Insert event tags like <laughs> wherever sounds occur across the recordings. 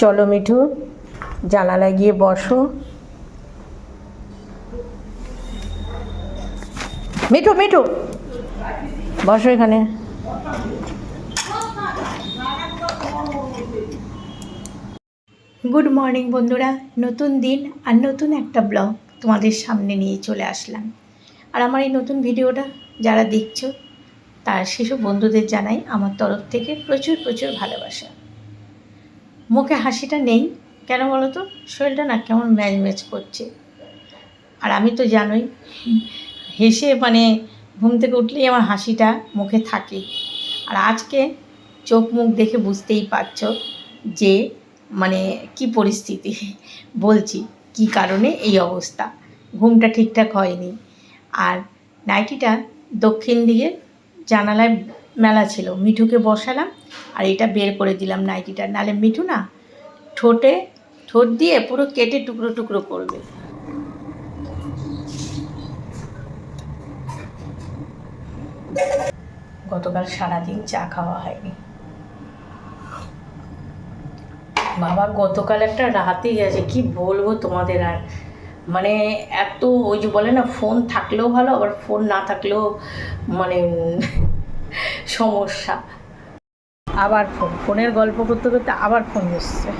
চলো মিঠু, জানালায় গিয়ে বসো। মিঠু মিঠু, বসো এখানে। গুড মর্নিং বন্ধুরা, নতুন দিন আর নতুন একটা ব্লগ তোমাদের সামনে নিয়ে চলে আসলাম। আর আমার এই নতুন ভিডিওটা যারা দেখছ, তার সেসব বন্ধুদের জানাই আমার তরফ থেকে প্রচুর প্রচুর ভালোবাসা। মুখে হাসিটা নেই। কেন বলো তো? শরীরটা না কেমন ম্যাচ ম্যাচ করছে। আর আমি তো জানোই, হেসে মানে ঘুম থেকে উঠলেই আমার হাসিটা মুখে থাকে। আর আজকে চোখ মুখ দেখে বুঝতেই পারছ যে মানে কি পরিস্থিতি। বলছি, কি কারণে এই অবস্থা? ঘুমটা ঠিকঠাক হয়নি। আর নাইটিটা দক্ষিণ দিকে জানালায় মেলা ছিল। মিঠুকে বসালাম আর এটা বের করে দিলাম নাইটিটা। নালে মিঠু না ঠোঁটে, ঠোঁট দিয়ে পুরো কেটে টুকরো টুকরো করবে। গতকাল সারাদিন চা খাওয়া হয়নি। বাবা, গতকাল একটা রাতই গেছে। কি বলব তোমাদের আর? মানে এত ওই যে বলে না ফোন থাকলেও ভালো, আবার ফোন না থাকলেও মানে সমস্যা। আবার ফোন ফোনের গল্প করতে করতে আবার ফোন এসছে।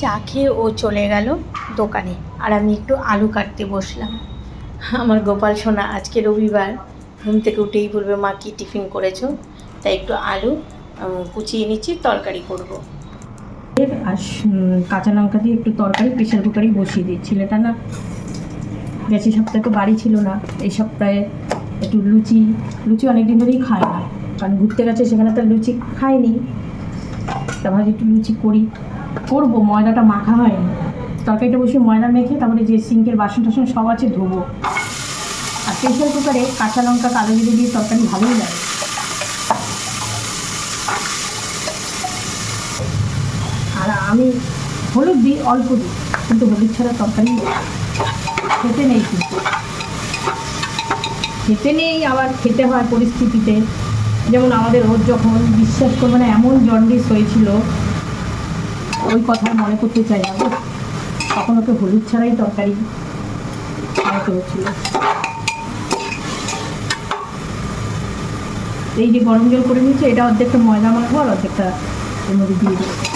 চা খেয়ে ও চলে গেল দোকানে আর আমি একটু আলু কাটতে বসলাম। আমার গোপাল সোনা আজকে রবিবার ঘুম থেকে উঠেই বলবে মা কী টিফিন করেছ? তাই একটু আলু কুচিয়ে নিচ্ছি তরকারি করব। আর কাঁচা লঙ্কা দিয়ে একটু তরকারি প্রেশার কুকারেই বসিয়ে দিই। ছেলেটা না গেছে সপ্তাহে তো বাড়ি ছিল না এই সপ্তাহে একটু লুচি লুচি অনেক দিন ধরেই খায় না। কারণ ঘুরতে গেছে, সেখানে তো লুচি খায়নি তারপরে একটু লুচি করি। করব, ময়দাটা মাখা হয়নি। তরকারিটা বসে ময়দা মেখে তারপরে যে সিঙ্কের বাসন টাসন সব আছে ধোবো। আর প্রেশার কুকারে কাঁচা লঙ্কা, কালো জিরে দিয়ে তরকারি ভালোই লাগে। আর আমি হলুদ দিই, অল্প দিই। কিন্তু হলুদ ছাড়া তরকারি খেতে নেই কিন্তু। খেতে নেই আবার খেতে হয় পরিস্থিতিতে। যেমন আমাদের ওর যখন বিশ্বাস করবে না, এমন জন্ডিস হয়েছিল, ওই কথা মনে করতে চাই না। তখন ওকে হলুদ ছাড়াই তরকারি খাওয়াতে হচ্ছিল। এই যে গরম জল করে নিচ্ছে এটা অর্ধেকটা ময়দা মাখবো আর অর্ধেকটা এর মধ্যে দিয়ে দেবো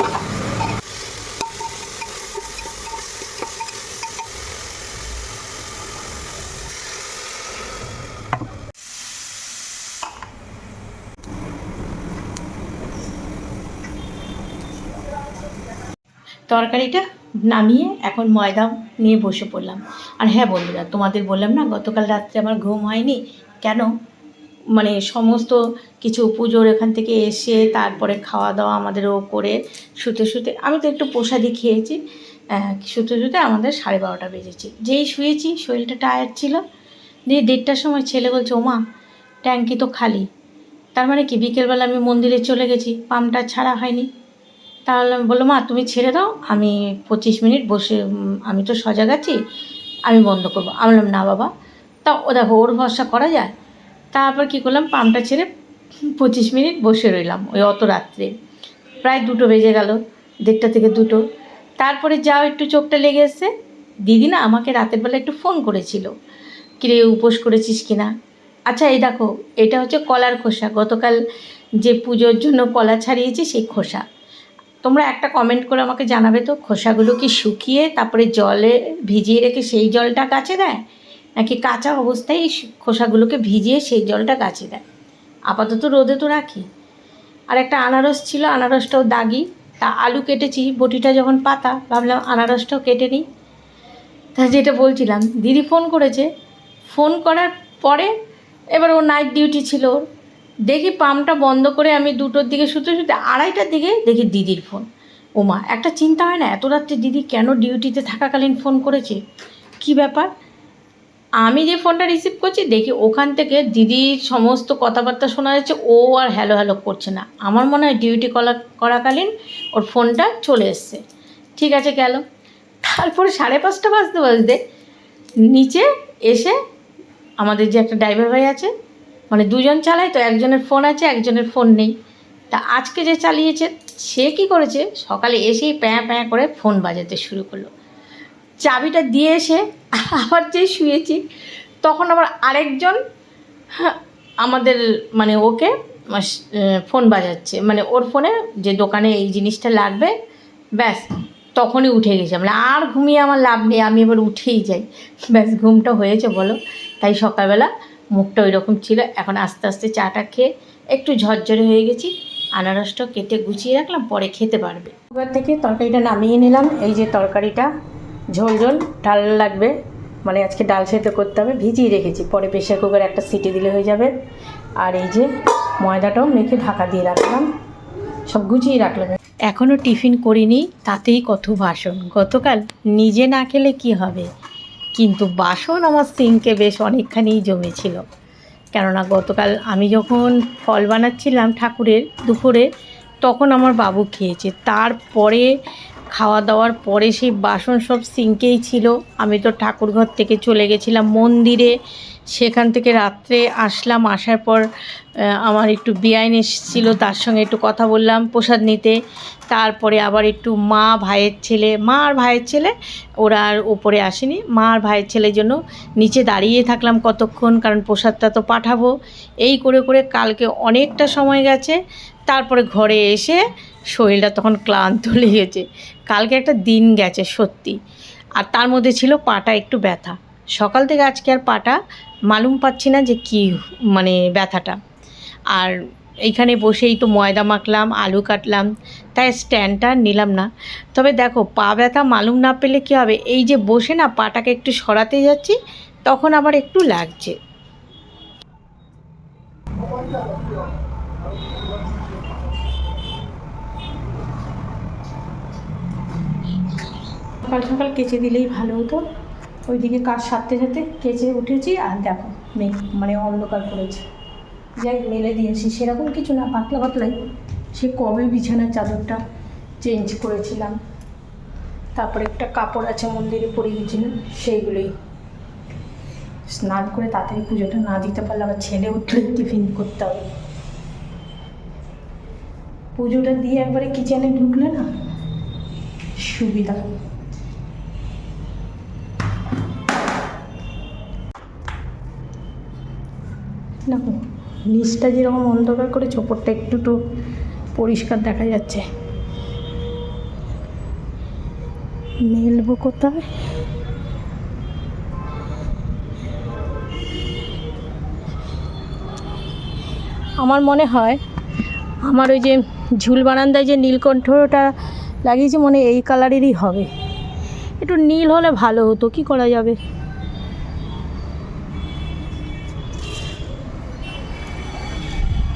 তরকারিটা নামিয়ে এখন ময়দা নিয়ে বসে পড়লাম। আর হ্যাঁ বন্ধুরা, তোমাদের বললাম না, গতকাল রাত্রে আমার ঘুম হয়নি। কেন? মানে সমস্ত কিছু পুজোর এখান থেকে এসে তারপরে খাওয়া দাওয়া আমাদেরও করে শুতে শুতে, আমি তো একটু প্রসাদি খেয়েছি। শুতে শুতে আমাদের সাড়ে বারোটা বেজেছে। যেই শুয়েছি, শরীরটা টায়ার ছিল। দিয়ে দেড়টার সময় ছেলে বলছে, ওমা ট্যাঙ্কি তো খালি। তার মানে কি, বিকেলবেলা আমি মন্দিরে চলে গেছি, পাম্পটা ছাড়া হয়নি। তাহলে বলল, মা, তুমি ছেড়ে দাও, আমি পঁচিশ মিনিট বসে আমি তো সজাগ আছি, আমি বন্ধ করব। আমি বললাম, না বাবা। তা ও দেখো, ওর ভরসা করা যায়। তারপর কী করলাম, পাম্পটা ছেড়ে পঁচিশ মিনিট বসে রইলাম, ওই অত রাত্রে। প্রায় দুটো বেজে গেল, দেড়টা থেকে দুটো। তারপরে যাও, একটু চোখটা লেগে এসছে। দিদি না আমাকে রাতের বেলা একটু ফোন করেছিল, কিরে, উপোস করেছিস কি না? আচ্ছা এই দেখো, এটা হচ্ছে কলার খোসা। গতকাল যে পুজোর জন্য কলা ছাড়িয়েছি, সেই খোসা। তোমরা একটা কমেন্ট করে আমাকে জানাবে তো, খোসাগুলো কি শুকিয়ে তারপরে জলে ভিজিয়ে রেখে সেই জলটা গাছে দেয়? নাকি কাঁচা অবস্থায় খোসাগুলোকে ভিজিয়ে সেই জলটা গাছে দেয়? আপাতত রোদে তো রাখি। আর একটা আনারস ছিল, আনারসটাও দাগি। তা আলু কেটেছি, বটিটা যখন পাতা, ভাবলাম আনারসটাও কেটে নিই। তা যেটা বলছিলাম, দিদি ফোন করেছে। ফোন করার পরে এবার ও নাইট ডিউটি ছিল দেখি পাম্পটা বন্ধ করে আমি দুটোর দিকে শুতে শুতে আড়াইটার দিকে দেখি দিদির ফোন। ওমা, একটা চিন্তা হয় না? এত রাত্রে দিদি কেন ডিউটিতে থাকাকালীন ফোন করেছে? কি ব্যাপার? আমি যে ফোনটা রিসিভ করছি, দেখি ওখান থেকে দিদির সমস্ত কথাবার্তা শোনা যাচ্ছে, ও আর হ্যালো হ্যালো করছে না। আমার মনে হয় ডিউটি করা করাকালীন ওর ফোনটা চলে এসছে। ঠিক আছে গেল। তারপরে সাড়ে পাঁচটা বাজতে বাজতে নিচে এসে আমাদের যে একটা ড্রাইভার ভাই আছে মানে দুজন চালায় তো একজনের ফোন আছে একজনের ফোন নেই। তা আজকে যে চালিয়েছে সে কি করেছে? সকালে এসেই প্যাঁ প্যাঁ করে ফোন বাজাতে শুরু করল। চাবিটা দিয়ে এসে আবার যে শুয়েছি তখন আবার আরেকজন হ্যাঁ, আমাদের মানে ওকে ফোন বাজাচ্ছে। মানে ওর ফোনে যে দোকানে এই জিনিসটা লাগবে ব্যাস তখনই উঠে গেছি। আমরা আর ঘুমিয়ে আমার লাভ নেই আমি এবার উঠেই যাই। ব্যাস ঘুমটা হয়েছে বলো। তাই সকালবেলা মুখটা ওই রকম ছিল। এখন আস্তে আস্তে চাটা খেয়ে একটু ঝরঝরে হয়ে গেছি। আনারসটা কেটে গুছিয়ে রাখলাম, পরে খেতে পারবে। এবার থেকে তরকারিটা নামিয়ে নিলাম। এই যে তরকারিটা, ঝোল ঝোল, ডাল লাগবে। মানে আজকে ডাল সেদ্ধ করতে হবে। ভিজিয়ে রেখেছি। পরে প্রেশার কুকারে একটা সিটি দিলে হয়ে যাবে। আর এই যে ময়দাটাও মেখে ঢাকা দিয়ে রাখলাম। সব গুছিয়ে রাখলাম। এখনও টিফিন করিনি, তাতেই কত বাসন গতকাল নিজে না খেলে কি হবে? কিন্তু বাসন আমার সিঙ্কে বেশ অনেকখানিই জমেছিল। কেননা গতকাল আমি যখন ফল বানাচ্ছিলাম ঠাকুরের দুপুরে, তখন আমার বাবু খেয়েছে। তারপরে খাওয়া দাওয়ার পরে সেই বাসন সব সিঙ্কেই ছিল। আমি তো ঠাকুর ঘর থেকে চলে গেছিলাম মন্দিরে। সেখান থেকে রাত্রে আসলাম, আসার পর আমার একটু বিআইন এসেছিল তার সঙ্গে একটু কথা বললাম, প্রসাদ নিতে। তারপরে আবার একটু মা ভাইয়ের ছেলে, মা আর ভাইয়ের ছেলে, ওরা আর ওপরে আসেনি। মা আর ভাইয়ের ছেলের জন্য নিচে দাঁড়িয়ে থাকলাম কতক্ষণ, কারণ প্রসাদটা তো পাঠাবো। এই করে করে কালকে অনেকটা সময় গেছে। তারপরে ঘরে এসে শরীরটা তখন ক্লান্ত <laughs> লেগেছে। কালকে একটা দিন গেছে সত্যি। আর তার মধ্যে ছিল পাটা একটু ব্যথা। সকাল থেকে আজকে আর পাটা মালুম পাচ্ছি না যে কি মানে ব্যথাটা। আর এইখানে বসেই তো ময়দা মাখলাম, আলু কাটলাম, তাই স্ট্যান্ডটা নিলাম না। তবে দেখো, পা ব্যথা মালুম না পেলে কী হবে? এই যে বসে না পাটাকে একটু সরাতে যাচ্ছি, তখন আবার একটু লাগছে। সকাল সকাল কেচে দিলেই ভালো হতো। ওইদিকে কাজ সারতে সারতে কেচে উঠেছি আর দেখো মেঘ মানে অন্ধকার করেছে। যাই মেলে দিয়েছি সেরকম কিছু না, পাতলা পাতলাই। সে কবে বিছানার চাদরটা চেঞ্জ করেছিলাম। তারপরে একটা কাপড় আছে মন্দিরে পরে গেছিলাম, সেইগুলোই। স্নান করে তাড়াতাড়ি পুজোটা না দিতে পারলে আবার ছেলে উঠলে টিফিন করতে হবে। পুজোটা দিয়ে একবারে কিচেনে ঢুকলে না সুবিধা। দেখো নিচটা যেরকম অন্ধকার করে চোপড়টা একটু তো পরিষ্কার দেখা যাচ্ছে। মেলবো কোথায়? আমার মনে হয় আমার ওই যে ঝুল বারান্দায় যে নীলকণ্ঠটা লাগিয়েছে, মনে এই কালারেরই হবে। একটু নীল হলে ভালো হতো, কি করা যাবে?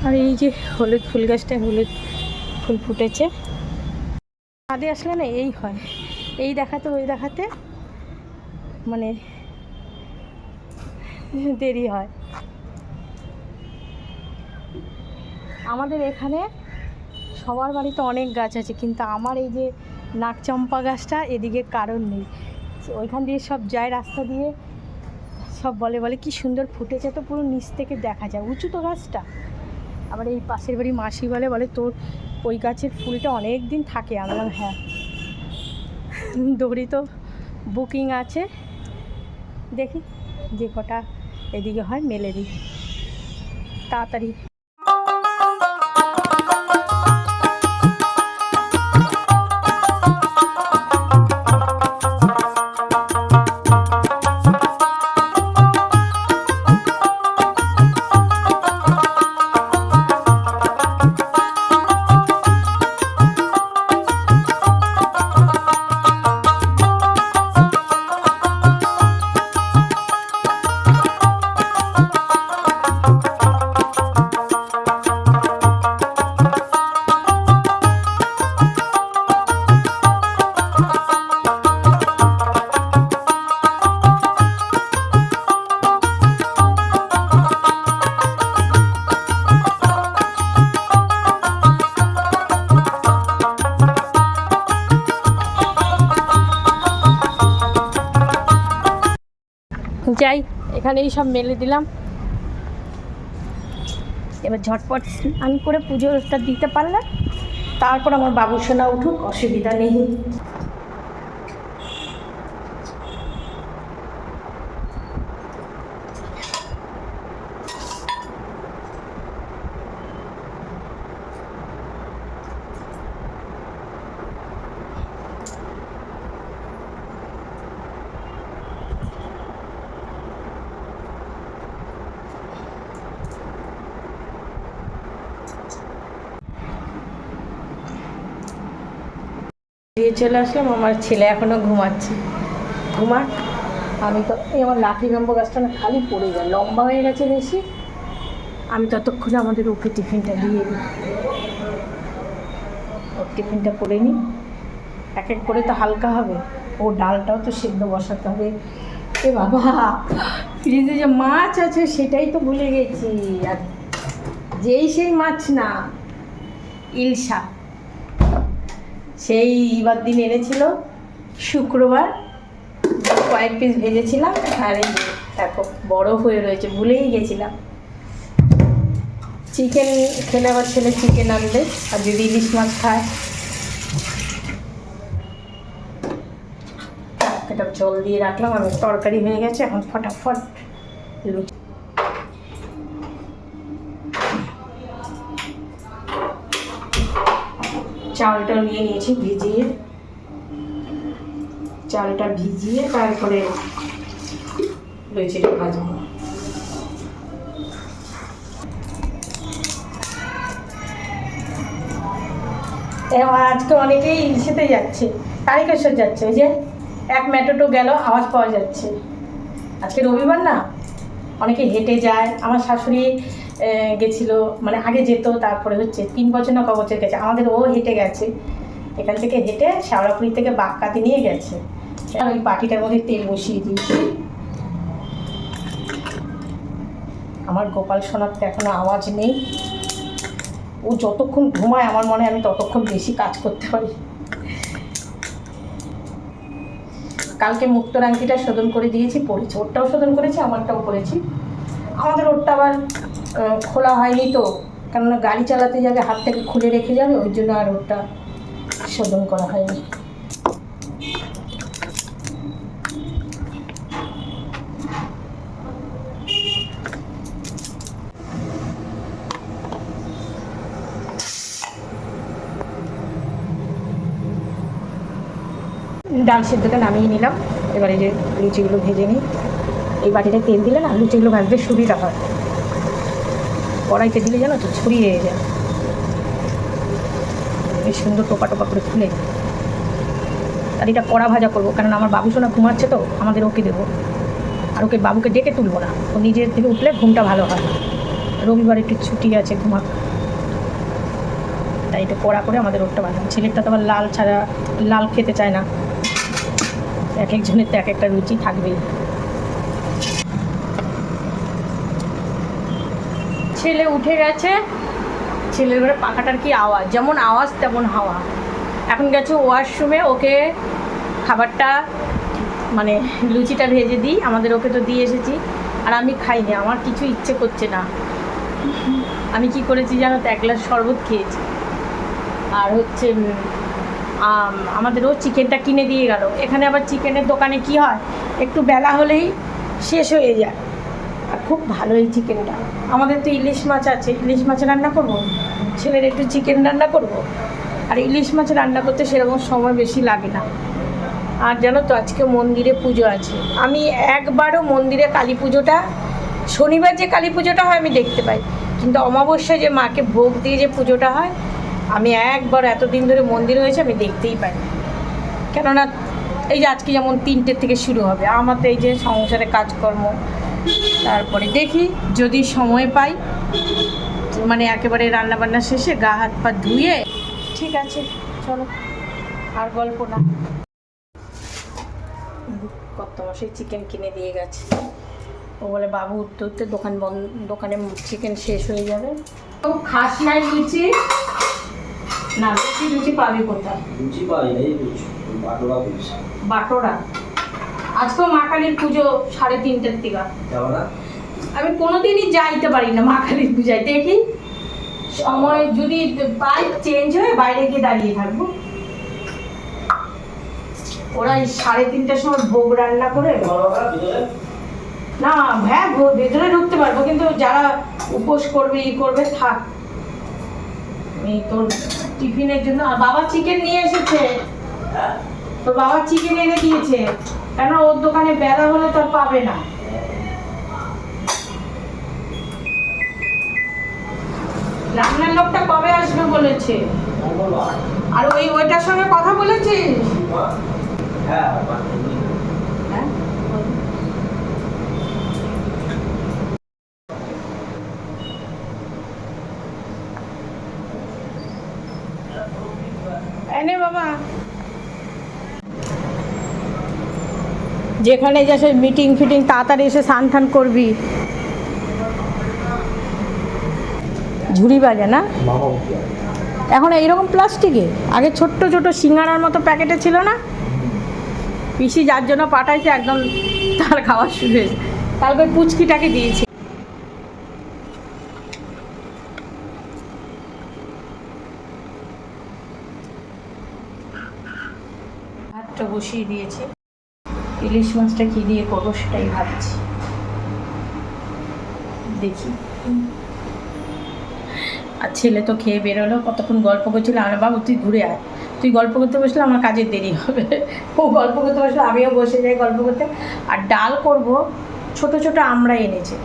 আর এই যে হলুদ ফুল গাছটায় হলুদ ফুল ফুটেছে। ছাদে আসলে না এই হয়। এই দেখাতে, ওই দেখাতে মানে দেরি হয়। আমাদের এখানে সবার বাড়িতে অনেক গাছ আছে, কিন্তু আমার এই যে নাকচম্পা গাছটা এদিকে কারণ নেই। ওইখান দিয়ে সব যায় রাস্তা দিয়ে, সব বলে বলে, কি সুন্দর ফুটেছে। তো পুরো নিচ থেকে দেখা যায়। উঁচু তো গাছটা। আবার এই পাশের বাড়ি মাসি বলে বলে তোর ওই গাছের ফুলটা অনেক দিন থাকে। আমি বললাম হ্যাঁ। দড়ি তো বুকিং আছে। দেখি, যে কটা এদিকে হয়, মেলে দিই। তাড়াতাড়ি। এখানেই সব মেলে দিলাম। এবার ঝটপট স্নান করে পুজোটা দিতে পারলাম তারপর আমার বাবুসোনা উঠুক, অসুবিধা নেই। চলে আসলাম, আমার ছেলে এখনও ঘুমাচ্ছে। ঘুমাক। আমি তো এই আমার লাঠি গাম্বো গাছটা না খালি পড়ে যায়, লম্বা হয়ে গেছে বেশি। আমি ততক্ষণে আমাদের ওকে টিফিনটা দিয়ে দিই। ওর টিফিনটা করে নিই। এক এক করে তো হালকা হবে। ও ডালটাও তো সেদ্ধ বসাতে হবে। এ বাবা, ফ্রিজে যে মাছ আছে সেটাই তো ভুলে গেছি। আর যেই সেই মাছ না, ইলশা। সেই এবার দিন এনেছিল শুক্রবার। কয়েক পিস ভেজেছিলাম আর এই দেখো বড় হয়ে রয়েছে, ভুলেই গেছিলাম। চিকেন খেলে আবার ছেলে চিকেন আনবে, আর যদি ইলিশ মাছ খায়। এটা জল দিয়ে রাখলাম আমি তরকারি হয়ে গেছে, এখন ফটাফট লুচি। চালটা নিয়ে নিয়েছি, ভিজিয়ে। চালটা ভিজিয়ে তারপরে লুচিটা ভাজবো। এবার আজকে অনেকেই ইলশেতে যাচ্ছে তারিকেশ্বর যাচ্ছে, ওই যে এক মেটোটো গেল, আওয়াজ পাওয়া যাচ্ছে। আজকে রবিবার না? অনেকে হেঁটে যায়, আমার শাশুড়ি গেছিল মানে আগে যেত, তারপরে হচ্ছে, তিন বছর না বছর গেছে, আমাদের ও হেঁটে গেছে। এখান থেকে হেঁটে শ্যাওড়াপুরি থেকে বাক্কাতে নিয়ে গেছে। ওই বাটিটার মধ্যে তেল বসিয়ে দিয়েছি। আমার গোপাল সোনার তো এখনও আওয়াজ নেই। ও যতক্ষণ ঘুমায়, আমার মনে আমি ততক্ষণ বেশি কাজ করতে পারি। কালকে মুক্তর আংটিটা শোধন করে দিয়েছি, পড়েছি। ওরটাও শোধন করেছি, আমারটাও করেছি আমাদের ওরটা আবার খোলা হয়নি তো। কেননা গাড়ি চালাতে যাবে, হাত থেকে খুলে রেখে যাবে, ওই জন্য আর ওটা শোধন করা হয়নি। ডাল সেদ্ধটা নামিয়ে নিলাম। এবারে যে লুচিগুলো ভেজে নিই। এই বাটিটায় তেল দিলে না, লুচিগুলো ভাজতে সুবিধা হয়। কড়াইতে দিলে জানো তো ছড়িয়ে যায়। বেশ সুন্দর টোপা টোপা করে যায়। আর এটা কড়া ভাজা করব, কারণ আমার বাবু সোনা ঘুমাচ্ছে তো, আমাদের ওকে দেবো। আর ওকে বাবুকে ডেকে তুলবো না, ও নিজের থেকে উঠলে ঘুমটা ভালো হয়। রবিবার একটু ছুটি আছে ঘুমাক। তাই এটা কড়া করে আমাদের ওটা বানাবো। ছেলেটা তো আবার লাল ছাড়া, লাল খেতে চায় না। এক একজনের তো এক একটা রুচি থাকবেই। ছেলে উঠে গেছে, ছেলের ঘরে পাখাটার কি আওয়াজ? যেমন আওয়াজ, তেমন হাওয়া। এখন গেছে ওয়াশরুমে, ওকে খাবারটা মানে লুচিটা ভেজে দিই, আমাদের ওকে তো দিয়ে এসেছি। আর আমি খাইনি, আমার কিছু ইচ্ছে করছে না। আমি কি করেছি জানো তো, এক গ্লাস শরবত খেয়েছি। আর হচ্ছে আমাদেরও চিকেনটা কিনে দিয়ে গেল। এখানে আবার চিকেনের দোকানে কি হয়, একটু বেলা হলেই শেষ হয়ে যায়। খুব ভালো এই চিকেনটা। আমাদের তো ইলিশ মাছ আছে, ইলিশ মাছ রান্না করব? ছেলের একটু চিকেন রান্না করব? আর ইলিশ মাছ রান্না করতে সেরকম সময় বেশি লাগে না। আর জানো তো, আজকে মন্দিরে পুজো আছে। আমি একবারও মন্দিরে কালী পুজোটা, শনিবার যে কালী পুজোটা হয় আমি দেখতে পাই। কিন্তু অমাবস্যায় যে মাকে ভোগ দিয়ে যে পুজোটা হয়, আমি একবার এতদিন ধরে মন্দির হয়েছে আমি দেখতেই পাই কেননা, এই যে আজকে যেমন তিনটের থেকে শুরু হবে আমার তো এই যে সংসারে কাজকর্ম তারপরে দেখি যদি সময় পাই মানে একেবারে রান্নাবান্না শেষে গা হাত পা ধুয়ে ঠিক আছে চলো আর গল্প না। কত মাসে চিকেন কিনে দিয়ে গেছে। ও বলে বাবু উঠতে উঠতে দোকান বন্ধ দোকানে চিকেন শেষ হয়ে যাবে। খাস নাই লুচি না লুচি লুচি পাবি কোথায়? লুচি লুচি বাটোরা বাটোরা? আজকেও মা কালীর পুজো সাড়ে তিনটের দিকে। আমি কোনোদিনই যাইতে পারি না মা কালীর পূজায়। দেখি, সময় যদি পাই চেঞ্জ হয়ে বাইরে গিয়ে দাঁড়িয়ে থাকব। ওরা সাড়ে তিনটার সময় ভোগ রান্না করে। না হ্যাঁ ভেতরে ঢুকতে পারব, কিন্তু যারা উপোস করবে, ই করবে, থাক। তোর টিফিনের জন্য বাবা চিকেন নিয়ে এসেছে। তোর বাবা চিকেন এনে দিয়েছে। কেন ওর দোকানে বেলা হলে তো পাবে না? রান্নার লোকটা কবে আসবে বলেছে? আর ওই ওইটার সঙ্গে কথা বলেছিস? হ্যাঁ হ্যাঁ এনে বাবা যেখানে যা সে মিটিং ফিটিং তাড়াতাড়ি এসে স্নান টান করবি। ঝুড়ি বাজে না? এখন এইরকম প্লাস্টিকে? আগে ছোট্ট ছোট সিঙ্গারার মতো প্যাকেটে ছিল না? পিসি যার জন্য পাঠাইছে একদম তার খাওয়া শুরু হয়েছে। কালকে পুচকিটাকে দিয়েছি। ভাতটা বসিয়ে দিয়েছে। ইলিশ মাছটা কি দিয়ে করব সেটাই ভাবছি। দেখি। আর ছেলে তো খেয়ে বেরোলো, কতক্ষণ গল্প করছিল আমার বাবু তুই ঘুরে আয়। তুই গল্প করতে বসলে আমার কাজের দেরি হবে। ও গল্প করতে বসলে আমিও বসে যাই গল্প করতে। আর ডাল করব, ছোট ছোট আমরা এনেছে।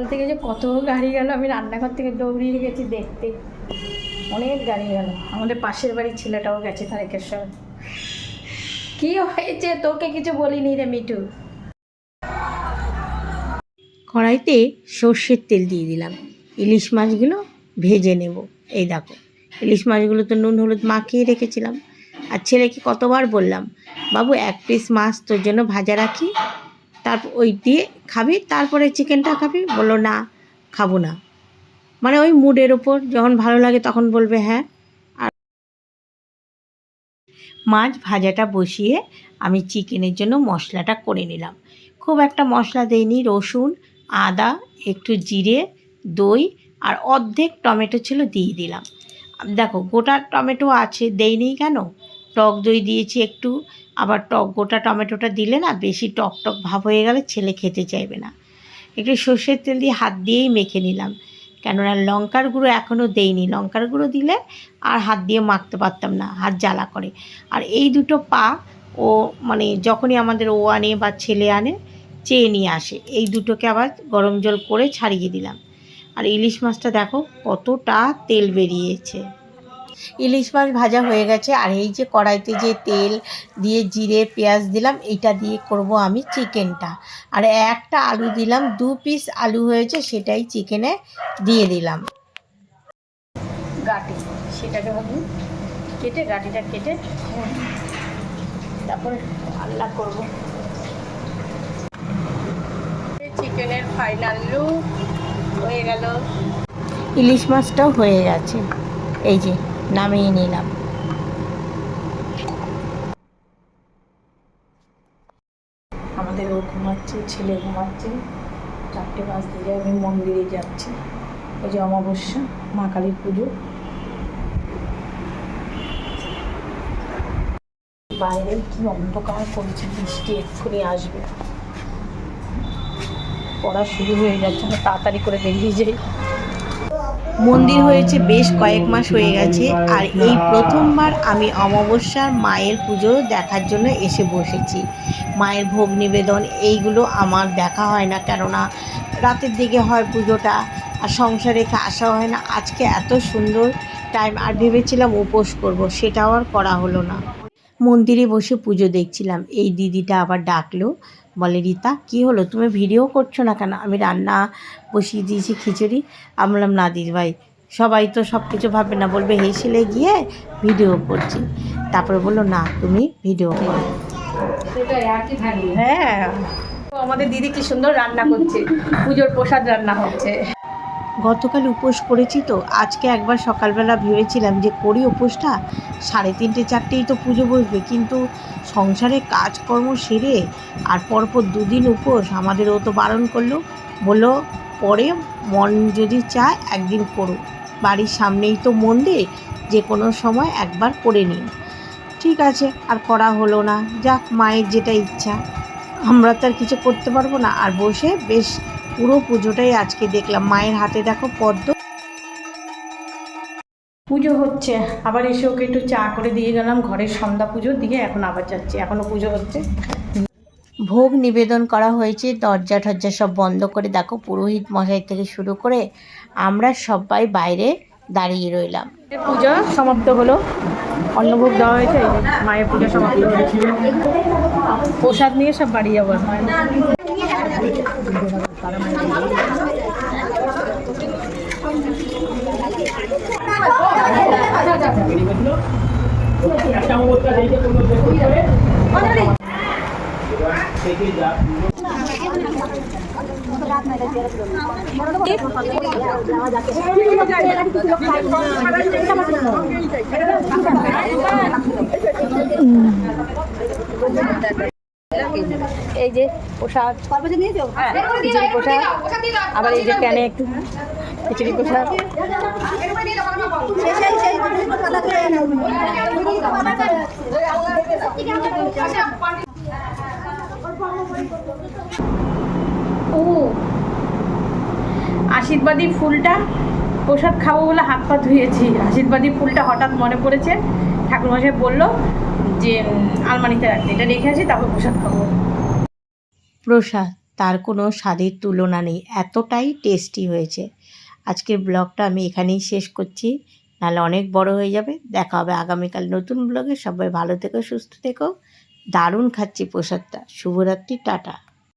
সকাল থেকে যে কত গাড়ি গেল, আমি রান্নাঘর থেকে দৌড়িয়ে গেছি দেখতে। অনেক গাড়ি গেল। আমাদের পাশের বাড়ির ছেলেটাও গেছে তারেকেশ্বর। কি হয়েছে? তোকে কিছু বলিনি রে মিঠু। কড়াইতে সর্ষের তেল দিয়ে দিলাম। ইলিশ মাছগুলো ভেজে নেব। এই দেখো, ইলিশ মাছগুলো তো নুন, হলুদ মাখিয়ে রেখেছিলাম। আর ছেলেকে কতবার বললাম, বাবু, এক পিস মাছ তোর জন্য ভাজা রাখি তারপর ওই দিয়ে খাবি, তারপরে চিকেনটা খাবি, বলল, না, খাব না। মানে ওই মুডের ওপর যখন ভালো লাগে তখন বলবে হ্যাঁ। আর মাছ ভাজাটা বসিয়ে আমি চিকেনের জন্য মশলাটা করে নিলাম। খুব একটা মশলা দেইনি, রসুন, আদা, একটু জিরে, দই আর অর্ধেক টমেটো ছিল দিয়ে দিলাম। দেখো, গোটা টমেটো আছে, দেইনি কেন? টক দই দিয়েছি একটু আবার টক, গোটা টমেটোটা দিলে না বেশি টক টক ভাব হয়ে গেলে ছেলে খেতে চাইবে না। একটু সর্ষের তেল দিয়ে হাত দিয়েই মেখে নিলাম। কেননা লঙ্কার গুঁড়ো এখনও দেইনি। লঙ্কার গুঁড়ো দিলে আর হাত দিয়ে মাখতে পারতাম না, হাত জ্বালা করে। আর এই দুটো পা ও মানে যখনই আমাদের ও আনে বা ছেলে আনে, চেয়ে নিয়ে আসে। এই দুটোকে আবার গরম জল করে ছাড়িয়ে দিলাম। আর ইলিশ মাছটা দেখো কতটা তেল বেরিয়েছে। ইলিশ মাছ ভাজা হয়ে গেছে আর এই যে কড়াইতে যে তেল দিয়ে জিরে পেঁয়াজ দিলাম এইটা দিয়ে করব আমি চিকেনটা। আর একটা আলু দিলাম দু পিস আলু হয়েছে সেটাই চিকেনে দিয়ে দিলাম। গাটি সেটাকে ভাবি কেটে গাটিটা কেটে তারপর আল্লাহ করব। চিকেনের ফাইনাল লুক হয়ে গেল। ইলিশ মাছটাও হয়ে গেছে এই যে। নামিয়ে নিলাম। আমাদের ও ঘুমাচ্ছে, ছেলে ঘুমাচ্ছে। চারটে বাজতে যায়, আমি মন্দিরে যাচ্ছি। ওই যে অমাবস্যা, মা কালীর পুজো। বাইরে কি অন্ধকার করেছে, বৃষ্টি এক্ষুনি আসবে। পড়া শুরু হয়ে যাচ্ছে তাড়াতাড়ি করে বেরিয়ে যাই। মন্দির হয়েছে বেশ কয়েক মাস হয়ে গেছে, আর এই প্রথমবার আমি অমাবস্যার মায়ের পুজো দেখার জন্য এসে বসেছি। মায়ের ভোগ নিবেদন, এইগুলো আমার দেখা হয় না, কেননা রাতের দিকে হয় পুজোটা, আর সংসারে আসা হয় না। আজকে এত সুন্দর টাইম আর ভেবেছিলাম উপোস করব, সেটাও আর করা হলো না। মন্দিরে বসে পুজো দেখছিলাম, এই দিদিটা আবার ডাকলো বলে, রীতা, কি হলো? তুমি ভিডিও করছ না কেন? আমি রান্না বসিয়ে দিয়েছি খিচুড়ি। আমি বললাম না দিদি ভাই, সবাই তো সব কিছু ভাবে না। বলবে হেসেলে গিয়ে ভিডিও করছি। তারপরে বলল, না, তুমি ভিডিও করো। হ্যাঁ। আমাদের দিদি কি সুন্দর রান্না করছে। পুজোর প্রসাদ রান্না হচ্ছে। গতকাল উপোস করেছি তো, আজকে একবার সকালবেলা ভেবেছিলাম যে করি উপোসটা, সাড়ে তিনটে চারটেই তো পুজো বসবে, কিন্তু সংসারে কাজকর্ম সেরে আর পরপর দুদিন উপোস আমাদের ও তো বারণ করল, বলল পরে মন যদি চায় একদিন করো বাড়ির সামনেই তো মন্দির, যে কোনো সময় একবার করে নিও ঠিক আছে, আর করা হলো না, যাক মায়ের যেটা ইচ্ছা, আমরা তো আর কিছু করতে পারব না, আর বসে বেশ পুরো পুজোটাই আজকে দেখলাম। মায়ের হাতে দেখো পদ্ম। পুজো হচ্ছে। আবার এসে ওকে একটু চা করে দিয়ে গেলাম। ঘরের সন্ধ্যা পুজোর দিকে এখন আবার যাচ্ছি। এখনও পুজো হচ্ছে। ভোগ নিবেদন করা হয়েছে। দরজা টরজা সব বন্ধ করে দেখো পুরোহিত মশাই থেকে শুরু করে আমরা সবাই বাইরে দাঁড়িয়ে রইলাম। পূজা সমাপ্ত হলো। অন্নভোগ দেওয়া হয়েছে। মায়ের পূজা সমাপ্ত হয়েছে প্রসাদ নিয়ে সব বাড়ি যাব। থেকে যা এই যে প্রসাদ হ্যাঁ, খিচুড়ি প্রসাদ আবার এই যে ক্যানে একটু খিচুড়ি প্রসাদ ও। আশীর্বাদী ফুলটা প্রসাদ খাব বলে হাত পা ধুয়েছি। আশীর্বাদী ফুলটা হঠাৎ মনে পড়েছে। ঠাকুরমশাই বলল যে আলমারিতে রাখতে। এটা রেখে আছি তারপর প্রসাদ খাব। প্রসাদ, তার কোনো স্বাদের তুলনা নেই। এতটাই টেস্টি হয়েছে। আজকের ব্লগটা আমি এখানেই শেষ করছি। নাহলে অনেক বড় হয়ে যাবে। দেখা হবে আগামীকাল নতুন ব্লগে। সবাই ভালো থেকো, সুস্থ থেকো। দারুণ খাচ্ছি প্রসাদটা। শুভরাত্রি, টাটা।